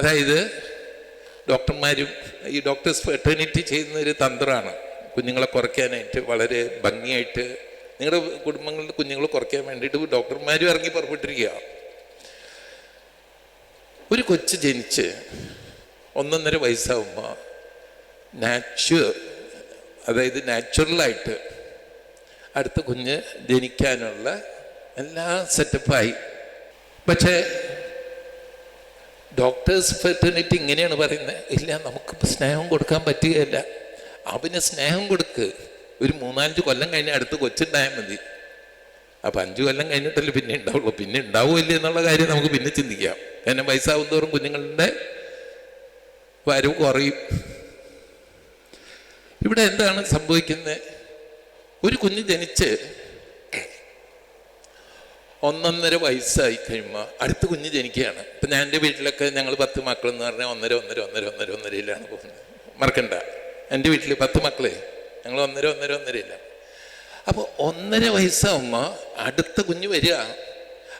അതായത് ഡോക്ടർമാരും ഈ ഡോക്ടേഴ്സ് ഫെർട്ടേണിറ്റി ചെയ്യുന്ന ഒരു തന്ത്രമാണ്. കുഞ്ഞുങ്ങളെ കുറയ്ക്കാനായിട്ട് വളരെ ഭംഗിയായിട്ട് നിങ്ങളുടെ കുടുംബങ്ങളുടെ കുഞ്ഞുങ്ങൾ കുറയ്ക്കാൻ വേണ്ടിയിട്ട് ഡോക്ടർമാരും ഇറങ്ങി പുറപ്പെട്ടിരിക്കുക. ഒരു കൊച്ചു ജനിച്ച് ഒന്നൊന്നര വയസ്സാവുമ്പോൾ നാച്ചുർ അതായത് നാച്ചുറലായിട്ട് അടുത്ത കുഞ്ഞ് ജനിക്കാനുള്ള എല്ലാ സെറ്റപ്പായി പക്ഷേ ഡോക്ടേഴ്സ് ഫെറ്റേണിറ്റി ഇങ്ങനെയാണ് പറയുന്നത്. ഇല്ല നമുക്ക് സ്നേഹം കൊടുക്കാൻ പറ്റുകയില്ല. അവന് സ്നേഹം കൊടുക്ക്. ഒരു മൂന്നാലഞ്ച് കൊല്ലം കഴിഞ്ഞ് അടുത്ത് കൊച്ചുണ്ടായാൽ മതി. അപ്പം അഞ്ചു കൊല്ലം കഴിഞ്ഞിട്ടല്ലേ പിന്നെ ഉണ്ടാവുള്ളൂ. പിന്നെ ഉണ്ടാവില്ല എന്നുള്ള കാര്യം നമുക്ക് പിന്നെ ചിന്തിക്കാം. കാരണം വയസ്സാവും തോറും കുഞ്ഞുങ്ങളുടെ വരവ് കുറയും. ഇവിടെ എന്താണ് സംഭവിക്കുന്നത്? ഒരു കുഞ്ഞ് ജനിച്ച് ഒന്നൊന്നര വയസ്സായി കഴിയുമ്പോൾ അടുത്ത കുഞ്ഞ് ജനിക്കുകയാണ്. ഇപ്പം ഞാൻ എന്റെ വീട്ടിലൊക്കെ ഞങ്ങൾ പത്ത് മക്കളെന്ന് പറഞ്ഞാൽ ഒന്നര ഒന്നര ഒന്നര ഒന്നര ഒന്നരയിലാണ് പോകുന്നത്. മറക്കണ്ട. എന്റെ വീട്ടിൽ പത്ത് മക്കളെ. ഞങ്ങൾ ഒന്നര ഒന്നര ഒന്നരയില്ല അപ്പോൾ ഒന്നര വയസ്സാകുമ്പോൾ അടുത്ത കുഞ്ഞ് വരിക.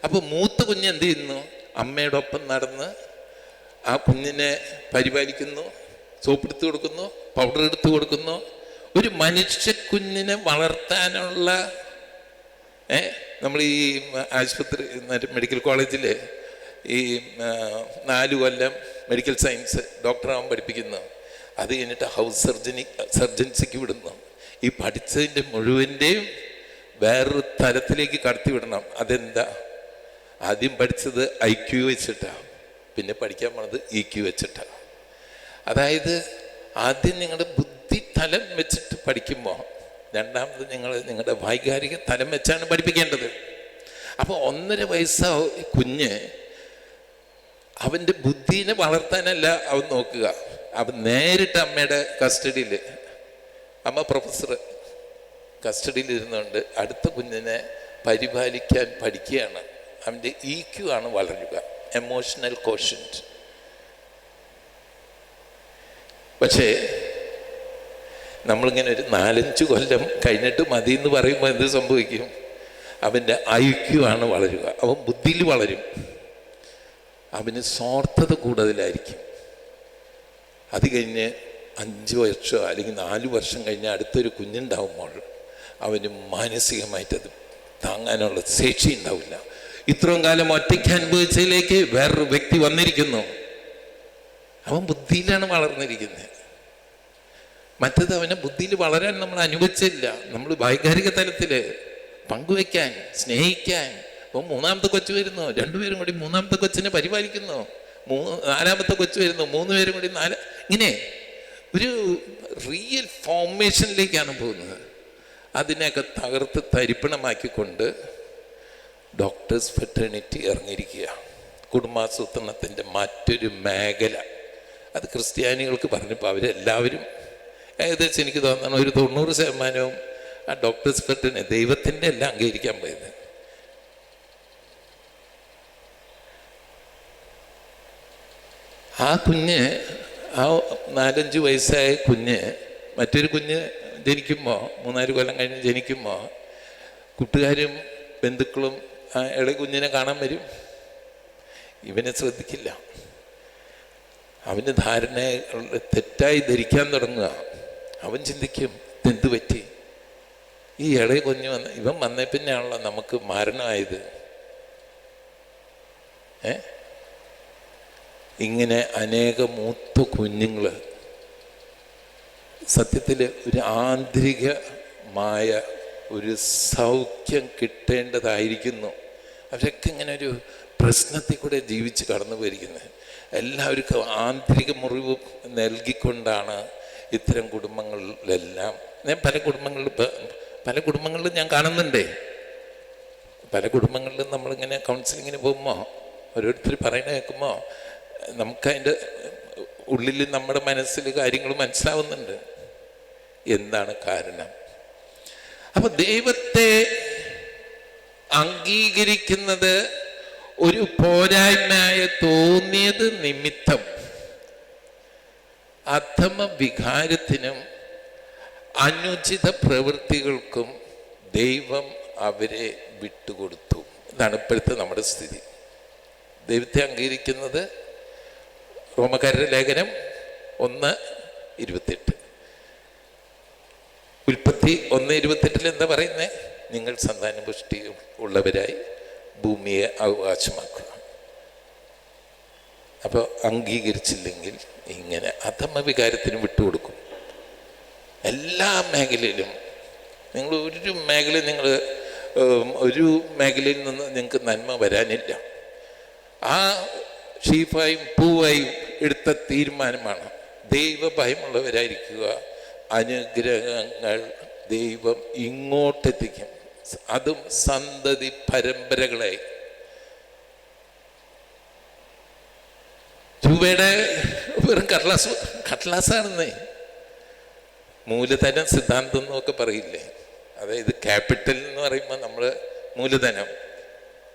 അപ്പോൾ മൂത്ത കുഞ്ഞ് എന്ത് ചെയ്യുന്നു? അമ്മയുടെ ഒപ്പം നടന്ന് ആ കുഞ്ഞിനെ പരിപാലിക്കുന്നു സോപ്പ് എടുത്ത് കൊടുക്കുന്നു പൗഡർ എടുത്ത് കൊടുക്കുന്നു. ഒരു മനുഷ്യ കുഞ്ഞിനെ വളർത്താനുള്ള ഏ നമ്മൾ ഈ ആശുപത്രി മെഡിക്കൽ കോളേജിൽ ഈ നാലു കൊല്ലം മെഡിക്കൽ സയൻസ് ഡോക്ടറാവാൻ പഠിപ്പിക്കുന്നു. അത് കഴിഞ്ഞിട്ട് ഹൗസ് സർജനി സർജൻസിക്ക് വിടുന്നു. ഈ പഠിച്ചതിന്റെ മുഴുവന്റെയും വേറൊരു തലത്തിലേക്ക് കടത്തി വിടണം. അതെന്താ? ആദ്യം പഠിച്ചത് ഐ ക്യു വെച്ചിട്ടാണ് പിന്നെ പഠിക്കാൻ പോണത് ഇ ക്യു വെച്ചിട്ടാണ് അതായത് ആദ്യം നിങ്ങളുടെ ബുദ്ധി തലം വെച്ചിട്ട് പഠിക്കുമ്പോൾ രണ്ടാമത് നിങ്ങൾ നിങ്ങളുടെ വൈകാരിക തലം വെച്ചാണ് പഠിപ്പിക്കേണ്ടത്. അപ്പോൾ ഒന്നര വയസ്സാ കുഞ്ഞ് അവന്റെ ബുദ്ധിനെ വളർത്താനല്ല അവൻ നോക്കുക. അവൻ നേരിട്ട് അമ്മയുടെ കസ്റ്റഡിയിൽ അമ്മ പ്രൊഫസർ കസ്റ്റഡിയിൽ ഇരുന്നുകൊണ്ട് അടുത്ത കുഞ്ഞിനെ പരിപാലിക്കാൻ പഠിക്കുകയാണ്. അവന്റെ ഇ ക്യു ആണ് വളരുക എമോഷണൽ കോഷ്യന്റ് പക്ഷേ നമ്മളിങ്ങനെ ഒരു നാലഞ്ച് കൊല്ലം കഴിഞ്ഞിട്ട് മതി എന്ന് പറയുമ്പോൾ എന്ത് സംഭവിക്കും? അവന്റെ ഐക്യു വളരുക. അവൻ ബുദ്ധിയിൽ വളരും. അവന് സ്വാർത്ഥത കൂടുതലായിരിക്കും. അത് കഴിഞ്ഞ് അഞ്ച് വർഷമോ അല്ലെങ്കിൽ നാല് വർഷം കഴിഞ്ഞ് അടുത്തൊരു കുഞ്ഞുണ്ടാവുമ്പോൾ അവന് മാനസികമായിട്ടത് താങ്ങാനുള്ള ശേഷി ഉണ്ടാവില്ല. ഇത്രയും കാലം ഒറ്റയ്ക്ക് അനുഭവിച്ചതിലേക്ക് വേറൊരു വ്യക്തി വന്നിരിക്കുന്നു. അവൻ ബുദ്ധിയിലാണ് വളർന്നിരിക്കുന്നത്. മറ്റത് ബുദ്ധിയിൽ വളരാൻ നമ്മൾ അനുവദിച്ചില്ല. നമ്മൾ വൈകാരിക തലത്തിൽ പങ്കുവെക്കാൻ സ്നേഹിക്കാൻ. അപ്പോൾ മൂന്നാമത്തെ കൊച്ചു വരുന്നു. രണ്ടുപേരും കൂടി മൂന്നാമത്തെ കൊച്ചിനെ പരിപാലിക്കുന്നു. മൂന്ന് നാലാമത്തെ കൊച്ചു വരുന്നു. മൂന്ന് പേരും കൂടി നാല് ഇങ്ങനെ ഒരു റിയൽ ഫോർമേഷനിലേക്കാണ് പോകുന്നത്. അതിനെയൊക്കെ തകർത്ത് തരിപ്പണമാക്കിക്കൊണ്ട് ഡോക്ടേഴ്സ് ഫെറ്റേണിറ്റി ഇറങ്ങിയിരിക്കുക. കുടുംബാസൂത്രണത്തിന്റെ മറ്റൊരു മേഖല. അത് ക്രിസ്ത്യാനികൾക്ക് പറഞ്ഞപ്പോൾ അവരെല്ലാവരും ഏകദേശം എനിക്ക് തോന്നണം ഒരു തൊണ്ണൂറ് ശതമാനവും ആ ഡോക്ടേഴ്സ് കട്ടിന് ദൈവത്തിന്റെ എല്ലാം അംഗീകരിക്കാൻ പോയത്. ആ കുഞ്ഞ് ആ നാലഞ്ച് വയസ്സായ കുഞ്ഞ് മറ്റൊരു കുഞ്ഞ് ജനിക്കുമ്പോൾ മൂന്നാൽ കൊല്ലം കഴിഞ്ഞ് ജനിക്കുമ്പോൾ കൂട്ടുകാരും ബന്ധുക്കളും ആ ഇളയ കുഞ്ഞിനെ കാണാൻ വരും. ഇവനെ ശ്രദ്ധിക്കില്ല. അവന് ധാരണ തെറ്റായി ധരിക്കാൻ തുടങ്ങുക. അവൻ ചിന്തിക്കും ഇതെന്ത് പറ്റി? ഈ ഇളയ കുഞ്ഞ് വന്ന ഇവൻ വന്നേ പിന്നെയാണല്ലോ നമുക്ക് മരണമായത്. ഏ? ഇങ്ങനെ അനേക മൂത്ത കുഞ്ഞുങ്ങൾ സത്യത്തിൽ ഒരു ആന്തരികമായ ഒരു സൗഖ്യം കിട്ടേണ്ടതായിരിക്കുന്നു. അവരൊക്കെ ഇങ്ങനെ ഒരു പ്രശ്നത്തിൽ കൂടെ ജീവിച്ച് കടന്നു പോയിരിക്കുന്നത് എല്ലാവർക്കും ആന്തരിക മുറിവ് നൽകിക്കൊണ്ടാണ് ഇത്തരം കുടുംബങ്ങളിലെല്ലാം ഞാൻ പല കുടുംബങ്ങളിൽ പല കുടുംബങ്ങളിലും ഞാൻ കാണുന്നുണ്ടേ. പല കുടുംബങ്ങളിലും നമ്മളിങ്ങനെ കൗൺസിലിങ്ങിന് പോകുമ്പോൾ ഓരോരുത്തർ പറയണ കേൾക്കുമ്പോൾ നമുക്കതിന്റെ ഉള്ളിൽ നമ്മുടെ മനസ്സിൽ കാര്യങ്ങൾ മനസ്സിലാവുന്നുണ്ട്. എന്താണ് കാരണം? അപ്പൊ ദൈവത്തെ അംഗീകരിക്കുന്നത് ഒരു പോരായ്മയായ തോന്നിയത് നിമിത്തം. അധമ വികാരത്തിനും അനുചിത പ്രവൃത്തികൾക്കും ദൈവം അവരെ വിട്ടുകൊടുത്തു. എന്നാണ് ഇപ്പോഴത്തെ നമ്മുടെ സ്ഥിതി. ദൈവത്തെ അംഗീകരിക്കുന്നത് റോമക്കാരുടെ ലേഖനം ഒന്ന് ഇരുപത്തെട്ട്. ഉൽപ്പത്തി ഒന്ന് ഇരുപത്തെട്ടിൽ എന്താ പറയുന്നത് നിങ്ങൾ സന്താനപുഷ്ടി ഉള്ളവരായി ഭൂമിയെ അവകാശമാക്കുക. അപ്പോൾ അംഗീകരിച്ചില്ലെങ്കിൽ ഇങ്ങനെ അധമ വികാരത്തിന് വിട്ടുകൊടുക്കും. എല്ലാ മേഖലയിലും നിങ്ങൾ ഒരു മേഖല നിങ്ങൾ ഒരു മേഖലയിൽ നിന്ന് നിങ്ങൾക്ക് നന്മ വരാനില്ല. ആ ഷീഫായും പൂവായും എടുത്ത തീരുമാനമാണ് ദൈവഭയമുള്ളവരായിരിക്കുക. അനുഗ്രഹങ്ങൾ ദൈവം ഇങ്ങോട്ടെത്തിക്കും. അതും സന്തതി പരമ്പരകളായി. രൂപയുടെ വെറും കടലാസ് കടലാസാണെന്നേ. മൂലധനം സിദ്ധാന്തം എന്നൊക്കെ പറയില്ലേ? അതായത് ക്യാപിറ്റൽ എന്ന് പറയുമ്പോൾ നമ്മൾ മൂലധനം.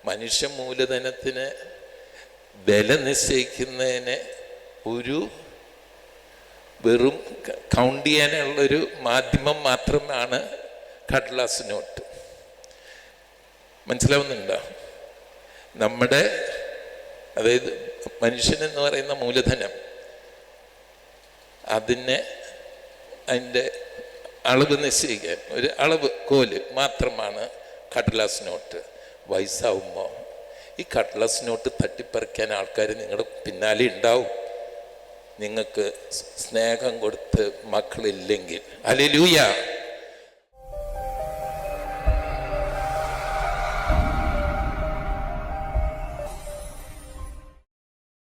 മനുഷ്യ മൂലധനത്തിന് വില നിശ്ചയിക്കുന്നതിന് ഒരു വെറും കൗണ്ട് ചെയ്യാനുള്ളൊരു മാധ്യമം മാത്രമാണ് കടലാസ് നോട്ട് മനസ്സിലാവുന്നുണ്ടോ? നമ്മുടെ അതായത് മനുഷ്യൻ എന്ന് പറയുന്ന മൂലധനം അതിനെ അതിന്റെ അളവ് നിശ്ചയിക്കാൻ. ഒരു അളവ് കോൽ മാത്രമാണ് കട്ട്ലാസ് നോട്ട്. വയസ്സാവുമ്പോൾ ഈ കട്ട്ലാസ് നോട്ട് തട്ടിപ്പറിക്കാൻ ആൾക്കാർ നിങ്ങളുടെ പിന്നാലെ ഉണ്ടാവും. നിങ്ങൾക്ക് സ്നേഹം കൊടുത്ത് മക്കളില്ലെങ്കിൽ. അല്ലെ ലൂയ